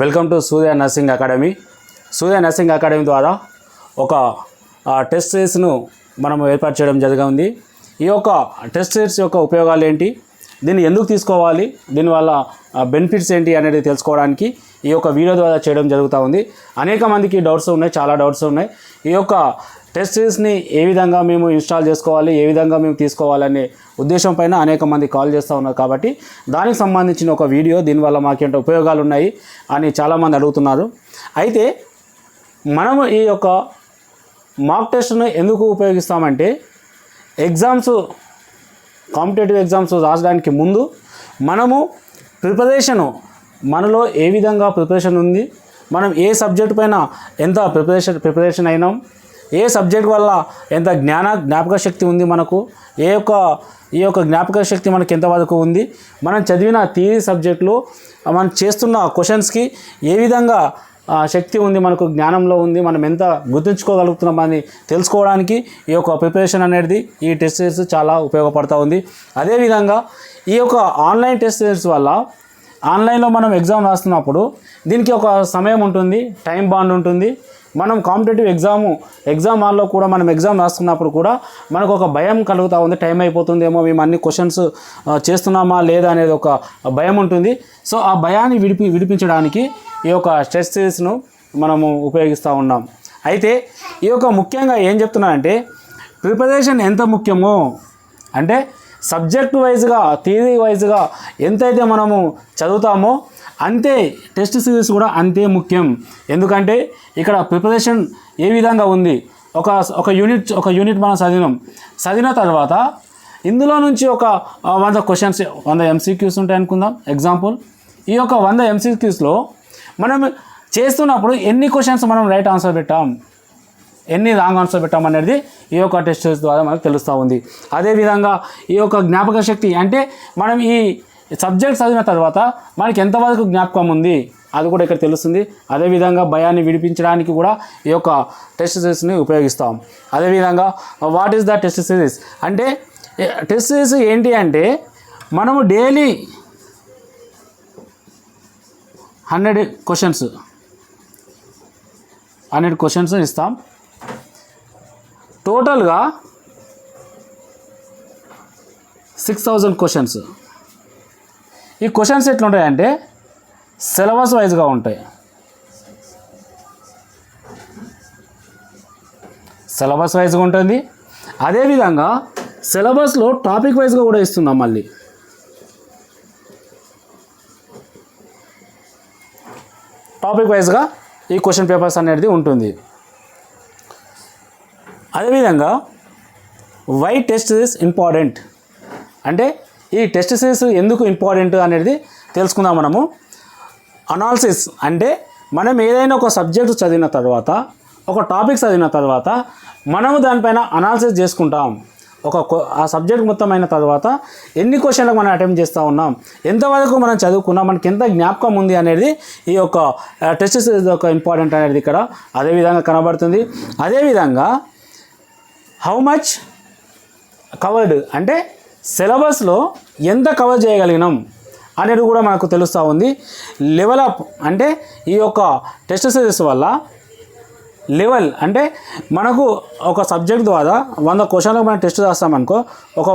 Welcome to Surya nursing academy. Surya nursing academy ద్వారా ఒక test సిరీస్ను మనం ఏర్పాటు చేయడం జరిగింది ఈ యొక్క టెస్ట్ సిరీస్ యొక్క ఉపయోగాలు ఏంటి? దీన్ని ఎందుకు తీసుకోవాలి? దీనివల్ల బెనిఫిట్స్ ఏంటి అనేది తెలుసుకోవడానికి ఈ యొక్క వీడియో ద్వారా చేయడం జరుగుతూ ఉంది. అనేక మందికి డౌట్స్ ఉన్నాయి చాలా డౌట్స్ ఉన్నాయి. ఈ యొక్క టెస్ట్ సిరీస్ని ఏ విధంగా మేము ఇన్స్టాల్ చేసుకోవాలి ఏ విధంగా మేము తీసుకోవాలనే ఉద్దేశం పైన అనేక మంది కాల్ చేస్తూ ఉన్నారు కాబట్టి దానికి సంబంధించిన ఒక వీడియో దీనివల్ల మాకేంటో ఉపయోగాలు ఉన్నాయి అని చాలామంది అడుగుతున్నారు. అయితే మనము ఈ యొక్క మాక్ టెస్ట్ను ఎందుకు ఉపయోగిస్తామంటే ఎగ్జామ్స్ కాంపిటేటివ్ ఎగ్జామ్స్ రాసడానికి ముందు మనము ప్రిపరేషను మనలో ఏ విధంగా ప్రిపరేషన్ ఉంది మనం ఏ సబ్జెక్ట్ పైన ఎంత ప్రిపరేషన్ ప్రిపరేషన్ అయినాం ఏ సబ్జెక్ట్ వల్ల ఎంత జ్ఞాన జ్ఞాపక శక్తి ఉంది మనకు ఏ యొక్క ఈ యొక్క జ్ఞాపక శక్తి మనకి ఎంతవరకు ఉంది మనం చదివిన థియరీ సబ్జెక్టులో మనం చేస్తున్న క్వశ్చన్స్కి ఏ విధంగా శక్తి ఉంది మనకు జ్ఞానంలో ఉంది మనం ఎంత గుర్తుంచుకోగలుగుతున్నాం అని తెలుసుకోవడానికి ఈ యొక్క ప్రిపరేషన్ అనేది ఈ టెస్ట్ సిరీస్ చాలా ఉపయోగపడుతూ ఉంది. అదేవిధంగా ఈ యొక్క ఆన్లైన్ టెస్ట్ సిరీస్ వల్ల ఆన్లైన్లో మనం ఎగ్జామ్ రాస్తున్నప్పుడు దీనికి ఒక సమయం ఉంటుంది టైం బాండ్ ఉంటుంది. మనం కాంపిటేటివ్ ఎగ్జాము ఎగ్జామ్ హాల్లో కూడా మనం ఎగ్జామ్ రాస్తున్నప్పుడు కూడా మనకు ఒక భయం కలుగుతూ ఉంది. టైం అయిపోతుందేమో మేము అన్ని క్వశ్చన్స్ చేస్తున్నామా లేదా అనేది ఒక భయం ఉంటుంది. సో ఆ భయాన్ని విడిపి విడిపించడానికి ఈ యొక్క స్ట్రెస్ సిరీస్ను మనము ఉపయోగిస్తూ ఉన్నాం. అయితే ఈ యొక్క ముఖ్యంగా ఏం చెప్తున్నానంటే ప్రిపరేషన్ ఎంత ముఖ్యమో అంటే సబ్జెక్ట్ వైజ్గా థియరీ వైజ్గా ఎంతైతే మనము చదువుతామో అంతే టెస్ట్ సిరీస్ కూడా అంతే ముఖ్యం. ఎందుకంటే ఇక్కడ ప్రిపరేషన్ ఏ విధంగా ఉంది? ఒక ఒక యూనిట్ ఒక యూనిట్ మనం చదివినాం. చదివిన తర్వాత ఇందులో నుంచి ఒక వంద క్వశ్చన్స్ వంద ఎంసీక్యూస్ ఉంటాయి అనుకుందాం. ఎగ్జాంపుల్ ఈ యొక్క వంద ఎంసీక్యూస్లో మనం చేస్తున్నప్పుడు ఎన్ని క్వశ్చన్స్ మనం రైట్ ఆన్సర్ పెట్టాం? ఎన్ని రాంగ్ ఆన్సర్ పెట్టామనేది ఈ యొక్క టెస్ట్ ద్వారా మనకు తెలుస్తూ ఉంది. అదేవిధంగా ఈ యొక్క జ్ఞాపక శక్తి అంటే మనం ఈ సబ్జెక్ట్ చదివిన తర్వాత మనకి ఎంతవరకు జ్ఞాపకం ఉంది అది కూడా ఇక్కడ తెలుస్తుంది. అదేవిధంగా భయాన్ని విడిపించడానికి కూడా ఈ యొక్క టెస్ట్ సిరీస్ని ఉపయోగిస్తాం. అదేవిధంగా what is the test series అంటే టెస్ట్ సిరీస్ ఏంటి అంటే మనము daily hundred questions hundred questions ఇస్తాం. టోటల్గా సిక్స్ థౌజండ్ క్వశ్చన్స్. ఈ క్వశ్చన్స్ ఎట్లుంటాయంటే సిలబస్ వైజ్గా ఉంటాయి. సిలబస్ వైజ్గా ఉంటుంది. అదేవిధంగా సిలబస్లో టాపిక్ వైజ్గా కూడా ఇస్తున్నాం మళ్ళీ. టాపిక్ వైజ్గా ఈ క్వశ్చన్ పేపర్స్ అనేది ఉంటుంది. అదేవిధంగా వై టెస్ట్ సిరీస్ ఇంపార్టెంట్ అంటే ఈ టెస్ట్ సిరీస్ ఎందుకు ఇంపార్టెంట్ అనేది తెలుసుకుందాం మనము. అనాలిసిస్ అంటే మనం ఏదైనా ఒక సబ్జెక్ట్ చదివిన తర్వాత ఒక టాపిక్ చదివిన తర్వాత మనము దానిపైన అనాలిసిస్ చేసుకుంటాం. ఒక ఆ సబ్జెక్ట్ మొత్తం అయిన తర్వాత ఎన్ని క్వశ్చన్లకు మనం అటెంప్ట్ చేస్తూ ఉన్నాం ఎంతవరకు మనం చదువుకున్నాం మనకి ఎంత జ్ఞాపకం ఉంది అనేది ఈ యొక్క టెస్ట్ సిరీస్ యొక్క ఇంపార్టెంట్ అనేది ఇక్కడ అదేవిధంగా కనబడుతుంది. అదేవిధంగా హౌ మచ్ కవర్డ్ అంటే సిలబస్లో ఎంత కవర్ చేయగలిగినాం అనేది కూడా మనకు తెలుస్తూ ఉంది. లెవలప్ అంటే ఈ యొక్క టెస్ట్ సిరీస్ వల్ల లెవెల్. అంటే మనకు ఒక సబ్జెక్ట్ ద్వారా వంద క్వశ్చన్లకు మనం టెస్ట్ రాస్తామనుకో ఒక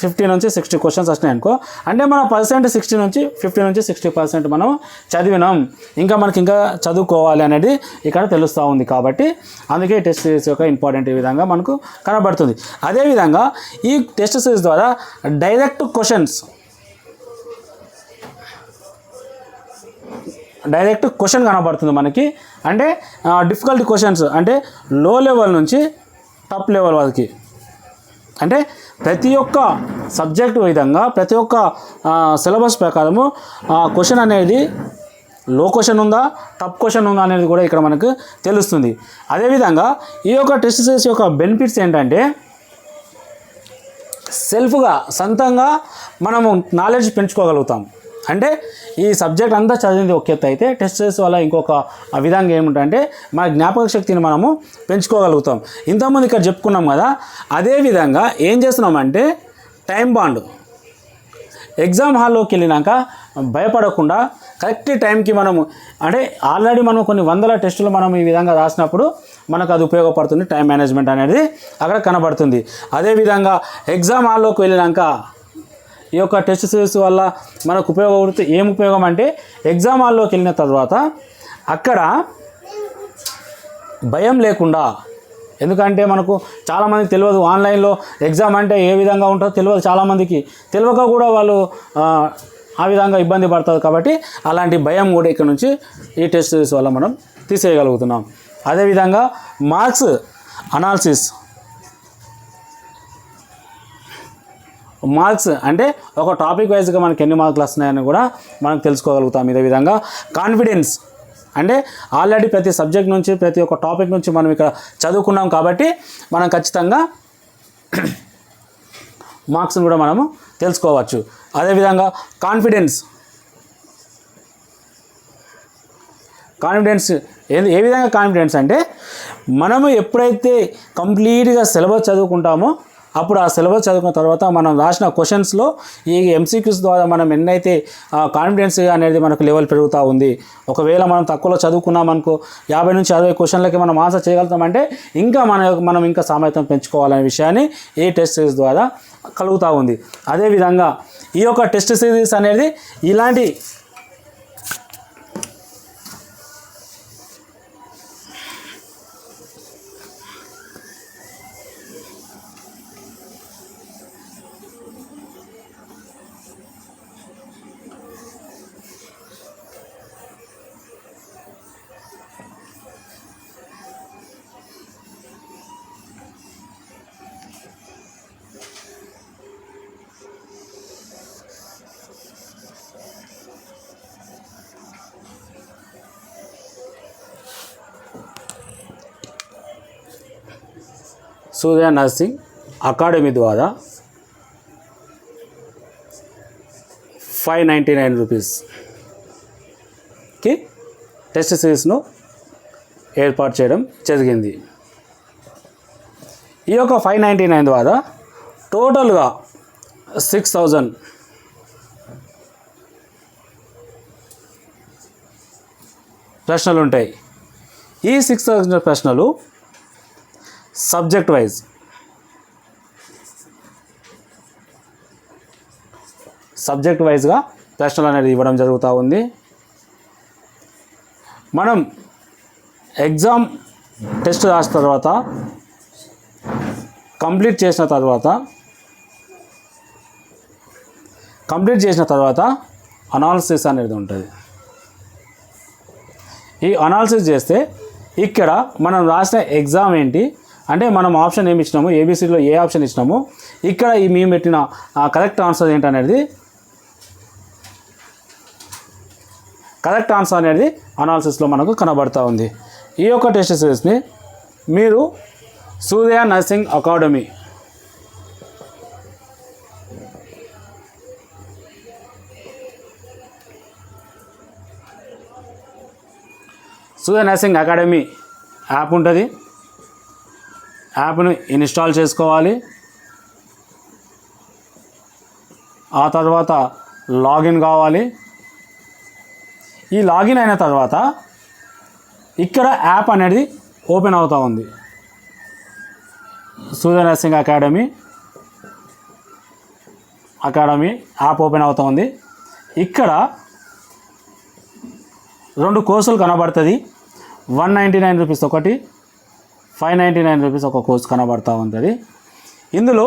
ఫిఫ్టీ నుంచి సిక్స్టీ క్వశ్చన్స్ వచ్చినాయి అనుకో అంటే మన పర్సెంట్ సిక్స్టీ నుంచి ఫిఫ్టీ నుంచి సిక్స్టీ పర్సెంట్ మనం చదివినాం. ఇంకా మనకి ఇంకా చదువుకోవాలి అనేది ఇక్కడ తెలుస్తూ ఉంది కాబట్టి అందుకే ఈ టెస్ట్ సిరీస్ యొక్క ఇంపార్టెంట్ ఈ విధంగా మనకు కనబడుతుంది. అదేవిధంగా ఈ టెస్ట్ సిరీస్ ద్వారా డైరెక్ట్ క్వశ్చన్స్ డైరెక్ట్ క్వశ్చన్ కనబడుతుంది మనకి. అంటే డిఫికల్ట్ క్వశ్చన్స్ అంటే లో లెవెల్ నుంచి టాప్ లెవెల్ వరకు. అంటే ప్రతి ఒక్క సబ్జెక్ట్ విధంగా ప్రతి ఒక్క సిలబస్ ప్రకారము క్వశ్చన్ అనేది లో క్వశ్చన్ ఉందా టఫ్ క్వశ్చన్ ఉందా అనేది కూడా ఇక్కడ మనకు తెలుస్తుంది. అదేవిధంగా ఈ యొక్క టెస్ట్ సిరీస్ యొక్క బెనిఫిట్స్ ఏంటంటే సెల్ఫ్గా సొంతంగా మనము నాలెడ్జ్ పెంచుకోగలుగుతాం. అంటే ఈ సబ్జెక్ట్ అంతా చదివింది ఒక ఎత్తు అయితే టెస్ట్ చేసే వల్ల ఇంకొక ఆ విధంగా ఏమిటంటే మన జ్ఞాపక శక్తిని మనము పెంచుకోగలుగుతాం. ఇంతకుముందు ఇక్కడ చెప్పుకున్నాం కదా అదే విధంగా ఏం చేస్తున్నామంటే టైం బాండ్ ఎగ్జామ్ హాల్లోకి వెళ్ళినాక భయపడకుండా కరెక్ట్ టైంకి మనము అంటే ఆల్రెడీ మనం కొన్ని వందల టెస్టులు మనం ఈ విధంగా రాసినప్పుడు మనకు అది ఉపయోగపడుతుంది టైం మేనేజ్మెంట్ అనేది అక్కడ కనబడుతుంది. అదేవిధంగా ఎగ్జామ్ హాల్లోకి వెళ్ళినాక ఈ యొక్క టెస్ట్ సిరీస్ వల్ల మనకు ఉపయోగపడితే ఏం ఉపయోగం అంటే ఎగ్జామ్ హాల్లోకి వెళ్ళిన తర్వాత అక్కడ భయం లేకుండా ఎందుకంటే మనకు చాలామందికి తెలియదు ఆన్లైన్లో ఎగ్జామ్ అంటే ఏ విధంగా ఉంటుందో తెలియదు చాలామందికి. తెలియక కూడా వాళ్ళు ఆ, ఆ విధంగా ఇబ్బంది పడుతుంది కాబట్టి అలాంటి భయం కూడా ఇక్కడ నుంచి ఈ టెస్ట్ సిరీస్ వల్ల మనం తీసేయగలుగుతున్నాం. అదేవిధంగా మార్క్స్ అనాలిసిస్ మార్క్స్ అంటే ఒక టాపిక్ వైజ్గా మనకి ఎన్ని మార్కులు వస్తున్నాయని కూడా మనం తెలుసుకోగలుగుతాం ఇదే విధంగా. కాన్ఫిడెన్స్ అంటే ఆల్రెడీ ప్రతి సబ్జెక్ట్ నుంచి ప్రతి ఒక్క టాపిక్ నుంచి మనం ఇక్కడ చదువుకున్నాం కాబట్టి మనం ఖచ్చితంగా మార్క్స్ని కూడా మనము తెలుసుకోవచ్చు. అదేవిధంగా కాన్ఫిడెన్స్. కాన్ఫిడెన్స్ ఏ ఏ విధంగా కాన్ఫిడెన్స్ అంటే మనము ఎప్పుడైతే కంప్లీట్గా సిలబస్ చదువుకుంటామో అప్పుడు ఆ సిలబస్ చదువుకున్న తర్వాత మనం రాసిన క్వశ్చన్స్లో ఈ ఎంసీక్యూస్ ద్వారా మనం ఎన్నైతే కాన్ఫిడెన్స్ అనేది మనకు లెవెల్ పెరుగుతూ ఉంది. ఒకవేళ మనం తక్కువలో చదువుకున్నాం అనుకో యాభై నుంచి అరవై క్వశ్చన్లకి మనం ఆన్సర్ చేయగలుగుతామంటే ఇంకా మన మనం ఇంకా సామర్థ్యం పెంచుకోవాలనే విషయాన్ని ఈ టెస్ట్ సిరీస్ ద్వారా కలుగుతూ ఉంది. అదేవిధంగా ఈ యొక్క టెస్ట్ సిరీస్ అనేది ఇలాంటి సూర్య నర్సింగ్ అకాడమీ ద్వారా ఫైవ్ నైంటీ నైన్ రూపీస్కి టెస్ట్ సిరీస్ను ఏర్పాటు చేయడం జరిగింది. ఈ యొక్క ఫైవ్ నైంటీ నైన్ ద్వారా టోటల్గా సిక్స్ థౌజండ్ ప్రశ్నలు ఉంటాయి. ఈ సిక్స్ థౌజండ్ ప్రశ్నలు సబ్జెక్ట్ వైజ్ సబ్జెక్ట్ వైజ్గా ప్రశ్నలు అనేది ఇవ్వడం జరుగుతూ ఉంది. మనం ఎగ్జామ్ టెస్ట్ రాసిన తర్వాత కంప్లీట్ చేసిన తర్వాత కంప్లీట్ చేసిన తర్వాత అనాలిసిస్ అనేది ఉంటుంది. ఈ అనాలిసిస్ చేస్తే ఇక్కడ మనం రాసిన ఎగ్జామ్ ఏంటి? అంటే మనం ఆప్షన్ ఏమి ఇచ్చినాము? ఏబీసీలో ఏ ఆప్షన్ ఇచ్చినాము? ఇక్కడ ఈ మేము పెట్టిన కరెక్ట్ ఆన్సర్ ఏంటనేది? కరెక్ట్ ఆన్సర్ అనేది అనాలిసిస్లో మనకు కనబడుతూ ఉంది. ఈ యొక్క టెస్ట్ సిరీస్ని మీరు Surya nursing academy Surya nursing academy app ఉంటుంది. యాప్ను ఇన్స్టాల్ చేసుకోవాలి. ఆ తర్వాత లాగిన్ కావాలి. ఈ లాగిన్ అయిన తర్వాత ఇక్కడ యాప్ అనేది ఓపెన్ అవుతూ ఉంది. Surya nursing academy academy app open అవుతూ ఉంది. ఇక్కడ రెండు కోర్సులు కనబడుతుంది. వన్ నైంటీ నైన్ రూపీస్ ఒకటి ఫైవ్ నైంటీ నైన్ రూపీస్ ఒక కోర్స్ కనబడుతూ ఉంటుంది. ఇందులో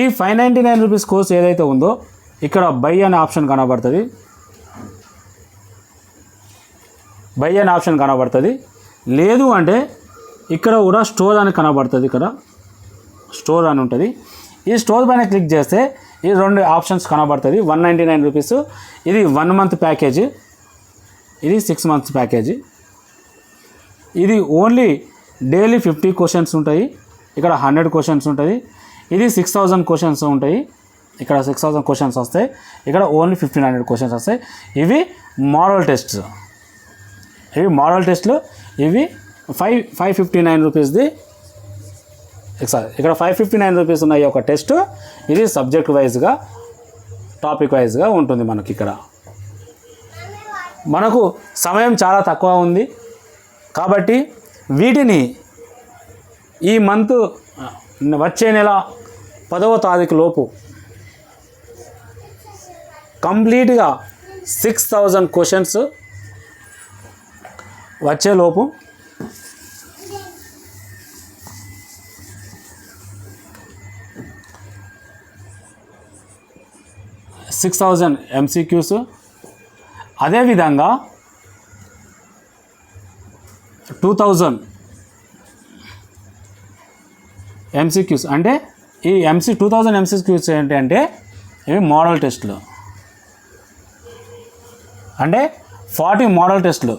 ఈ five ninety nine rupees course ఏదైతే ఉందో ఇక్కడ బై అనే ఆప్షన్ కనబడుతుంది. బై అనే ఆప్షన్ కనబడుతుంది. లేదు అంటే ఇక్కడ కూడా స్టోర్ అని కనబడుతుంది ఇక్కడ. స్టోర్ అని ఉంటుంది. ఈ స్టోర్ పైన క్లిక్ చేస్తే ఈ రెండు ఆప్షన్స్ కనబడుతుంది. One ninety nine rupees. ఇది వన్ మంత్ ప్యాకేజ్. ఇది సిక్స్ మంత్స్ ప్యాకేజ్. ఇది ఓన్లీ డైలీ ఫిఫ్టీ క్వశ్చన్స్ ఉంటాయి. ఇక్కడ హండ్రెడ్ క్వశ్చన్స్ ఉంటుంది ఇది సిక్స్ థౌజండ్ క్వశ్చన్స్ ఉంటాయి. ఇక్కడ సిక్స్ థౌజండ్ క్వశ్చన్స్ వస్తాయి. ఇక్కడ ఓన్లీ ఫిఫ్టీన్ హండ్రెడ్ క్వశ్చన్స్ వస్తాయి. ఇవి మోడల్ టెస్ట్స్ ఇవి మోడల్ టెస్ట్లు ఇవి ఫైవ్ ఫైవ్ ఫిఫ్టీ నైన్ రూపీస్ది. సారీ ఇక్కడ ఫైవ్ ఫిఫ్టీ నైన్ రూపీస్ ఉన్న ఈ యొక్క టెస్ట్. ఇది సబ్జెక్ట్ వైజ్గా టాపిక్ వైజ్గా ఉంటుంది మనకి ఇక్కడ. మనకు సమయం చాలా తక్కువ ఉంది. కాబట్టి వీటిని ఈ మంత్ వచ్చే నెల పదవ తారీఖు లోపు కంప్లీట్గా సిక్స్ థౌజండ్ క్వశ్చన్స్ వచ్చేలోపు సిక్స్ థౌజండ్ ఎంసీక్యూస్ అదేవిధంగా టూ థౌజండ్ ఎంసీక్యూస్ అంటే ఈ ఎంసీ టూ థౌజండ్ ఎంసీక్యూస్ ఏంటి అంటే ఇవి మోడల్ టెస్ట్లు. అంటే ఫార్టీ మోడల్ టెస్ట్లు.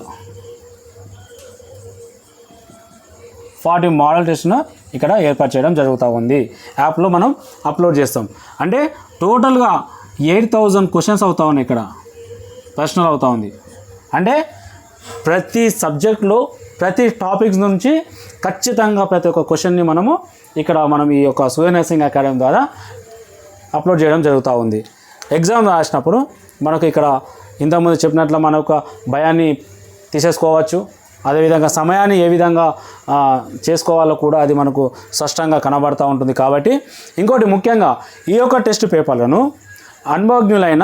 ఫార్టీ మోడల్ టెస్ట్ను ఇక్కడ ఏర్పాటు చేయడం జరుగుతూ ఉంది. యాప్లో మనం అప్లోడ్ చేస్తాం. అంటే టోటల్గా ఎయిట్ థౌజండ్ క్వశ్చన్స్ అవుతా ఉన్నాయి ఇక్కడ. ప్రశ్నలు అవుతా ఉంది. అంటే ప్రతి సబ్జెక్ట్లో ప్రతి టాపిక్స్ నుంచి ఖచ్చితంగా ప్రతి ఒక్క క్వశ్చన్ని మనము ఇక్కడ మనం ఈ యొక్క సూర్య నర్సింగ్ అకాడమీ ద్వారా అప్లోడ్ చేయడం జరుగుతూ ఉంది. ఎగ్జామ్ రాసినప్పుడు మనకు ఇక్కడ ఇంతకుముందు చెప్పినట్లు మన యొక్క భయాన్ని తీసేసుకోవచ్చు. అదేవిధంగా సమయాన్ని ఏ విధంగా చేసుకోవాలో కూడా అది మనకు స్పష్టంగా కనబడుతూ ఉంటుంది కాబట్టి ఇంకోటి ముఖ్యంగా ఈ యొక్క టెస్ట్ పేపర్లను అనుభవజ్ఞులైన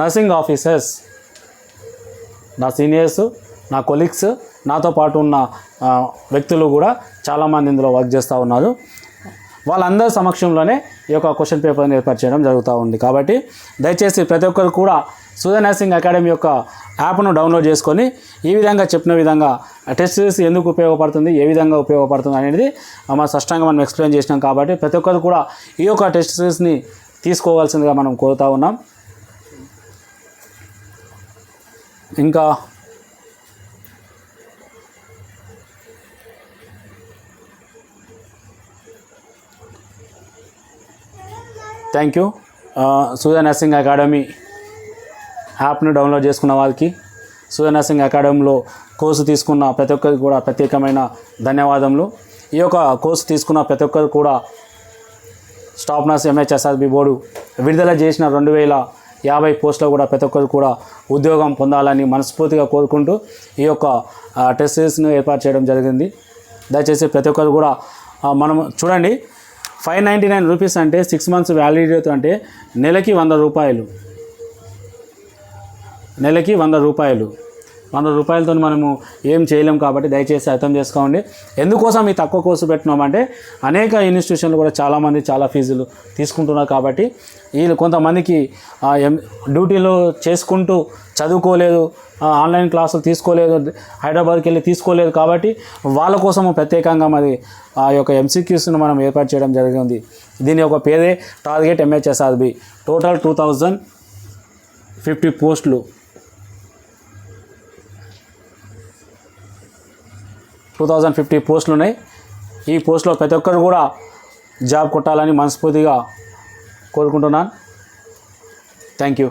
నర్సింగ్ ఆఫీసర్స్ నా సీనియర్స్ నా కొలీగ్స్ నాతో పాటు ఉన్న వ్యక్తులు కూడా చాలామంది ఇందులో వర్క్ చేస్తూ ఉన్నారు. వాళ్ళందరి సమక్షంలోనే ఈ యొక్క క్వశ్చన్ పేపర్ని ఏర్పాటు చేయడం జరుగుతూ ఉంది. కాబట్టి దయచేసి ప్రతి ఒక్కరు కూడా సూర్య నర్సింగ్ అకాడమీ యొక్క యాప్ను డౌన్లోడ్ చేసుకొని ఈ విధంగా చెప్పిన విధంగా టెస్ట్ సిరీస్ ఎందుకు ఉపయోగపడుతుంది ఏ విధంగా ఉపయోగపడుతుంది అనేది మనం స్పష్టంగా మనం ఎక్స్ప్లెయిన్ చేసినాం. కాబట్టి ప్రతి ఒక్కరు కూడా ఈ యొక్క టెస్ట్ సిరీస్ని తీసుకోవాల్సిందిగా మనం కోరుతా ఉన్నాం. ఇంకా thank you Surya nursing academy యాప్ను డౌన్లోడ్ చేసుకున్న వాళ్ళకి సూర్య నర్సింగ్ అకాడమీలో కోర్సు తీసుకున్న ప్రతి ఒక్కరికి కూడా ప్రత్యేకమైన ధన్యవాదములు. ఈ యొక్క కోర్సు తీసుకున్న ప్రతి ఒక్కరు కూడా స్టాఫ్ నర్స్ ఎంహెచ్ఎస్ఆర్బి బోర్డు విడుదల చేసిన రెండు వేల యాభై పోస్టులో కూడా ప్రతి ఒక్కరు కూడా ఉద్యోగం పొందాలని మనస్ఫూర్తిగా కోరుకుంటూ ఈ యొక్క టెస్ట్ సిరీస్ను ఏర్పాటు చేయడం జరిగింది. దయచేసి ప్రతి ఒక్కరు కూడా మనం చూడండి. ఫైవ్ నైంటీ నైన్ రూపీస్ అంటే సిక్స్ మంత్స్ వ్యాలిడిటీతో అంటే నెలకి వంద రూపాయలు. నెలకి వంద రూపాయలు. వంద రూపాయలతో మనము ఏం చేయలేం కాబట్టి దయచేసి అర్థం చేసుకోండి. ఎందుకోసం ఈ తక్కువ కోర్సు పెట్టినామంటే అనేక ఇన్స్టిట్యూషన్లు కూడా చాలామంది చాలా ఫీజులు తీసుకుంటున్నారు కాబట్టి వీళ్ళు కొంతమందికి ఎం- డ్యూటీలో చేసుకుంటూ చదువుకోలేదు ఆన్లైన్ క్లాసులు తీసుకోలేదు హైదరాబాద్కి వెళ్ళి తీసుకోలేదు కాబట్టి వాళ్ళ కోసము ప్రత్యేకంగా మరి ఆ యొక్క ఎంసీక్యూస్ను మనం ఏర్పాటు చేయడం జరిగింది. దీని యొక్క పేరే target MHSRB. Total two thousand fifty పోస్టులు. టూ థౌజండ్ ఫిఫ్టీ పోస్టులు ఉన్నాయి ఈ పోస్టులో ప్రతి ఒక్కరు కూడా జాబ్ కొట్టాలని మనస్ఫూర్తిగా కోరుకుంటున్నాను. Thank you.